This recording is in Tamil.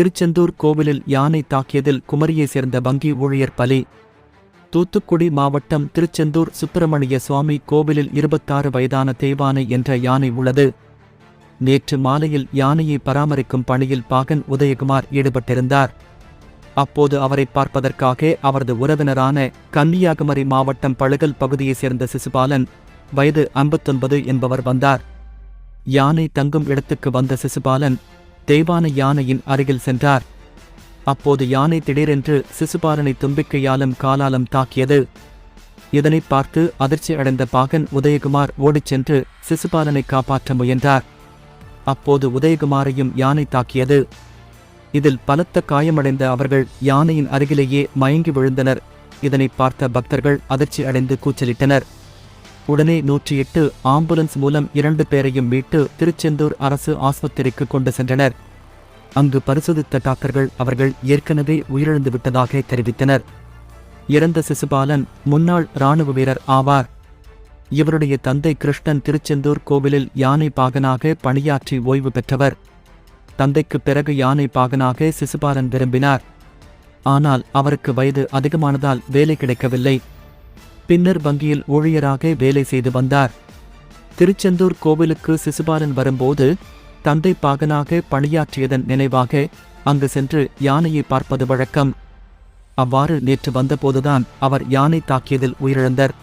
திருச்செந்தூர் கோவிலில் யானை தாக்கியதில் குமரியைச் சேர்ந்த வங்கி ஊழியர் பலி. தூத்துக்குடி மாவட்டம் திருச்செந்தூர் சுப்பிரமணிய சுவாமி கோவிலில் இருபத்தாறு வயதான தேவானை என்ற யானை உள்ளது. நேற்று மாலையில் யானையை பராமரிக்கும் பணியில் பாகன் உதயகுமார் ஈடுபட்டிருந்தார். அப்போது அவரை பார்ப்பதற்காக அவரது உறவினரான கன்னியாகுமரி மாவட்டம் பழுகல் பகுதியைச் சேர்ந்த சிசுபாலன் வயது ஐம்பத்தொன்பது என்பவர் வந்தார். யானை தங்கும் இடத்துக்கு வந்த சிசுபாலன் தெய்வான யானையின் அருகில் சென்றார். அப்போது யானை திடீரென்று சிசுபாலனை தும்பிக்கையாலும் காலாலும் தாக்கியது. இதனை பார்த்து அதிர்ச்சி அடைந்த பாகன் உதயகுமார் ஓடிச் சென்று சிசுபாலனை காப்பாற்ற முயன்றார். அப்போது உதயகுமாரையும் யானை தாக்கியது. இதில் பலத்த காயமடைந்த அவர்கள் யானையின் அருகிலேயே மயங்கி விழுந்தனர். இதனை பார்த்த பக்தர்கள் அதிர்ச்சி அடைந்து கூச்சலிட்டனர். உடனே நூற்றி எட்டு ஆம்புலன்ஸ் மூலம் இரண்டு பேரையும் மீட்டு திருச்செந்தூர் அரசு ஆஸ்பத்திரிக்கு கொண்டு சென்றனர். அங்கு பரிசோதித்த டாக்டர்கள் அவர்கள் ஏற்கனவே உயிரிழந்து விட்டதாக தெரிவித்தனர். இறந்த சிசுபாலன் முன்னாள் இராணுவ வீரர் ஆவார். இவருடைய தந்தை கிருஷ்ணன் திருச்செந்தூர் கோவிலில் யானை பாகனாக பணியாற்றி ஓய்வு பெற்றவர். தந்தைக்கு பிறகு யானை பாகனாக சிசுபாலன் விரும்பினார். ஆனால் அவருக்கு வயது அதிகமானதால் வேலை கிடைக்கவில்லை. பின்னர் வங்கியில் ஊழியராக வேலை செய்து வந்தார். திருச்செந்தூர் கோவிலுக்கு சிசுபாலன் வரும்போது தந்தை பாகனாக பணியாற்றியதன் நினைவாக அங்கு சென்று யானையை பார்ப்பது வழக்கம். அவ்வாறு நேற்று வந்தபோதுதான் அவர் யானை தாக்கியதில் உயிரிழந்தார்.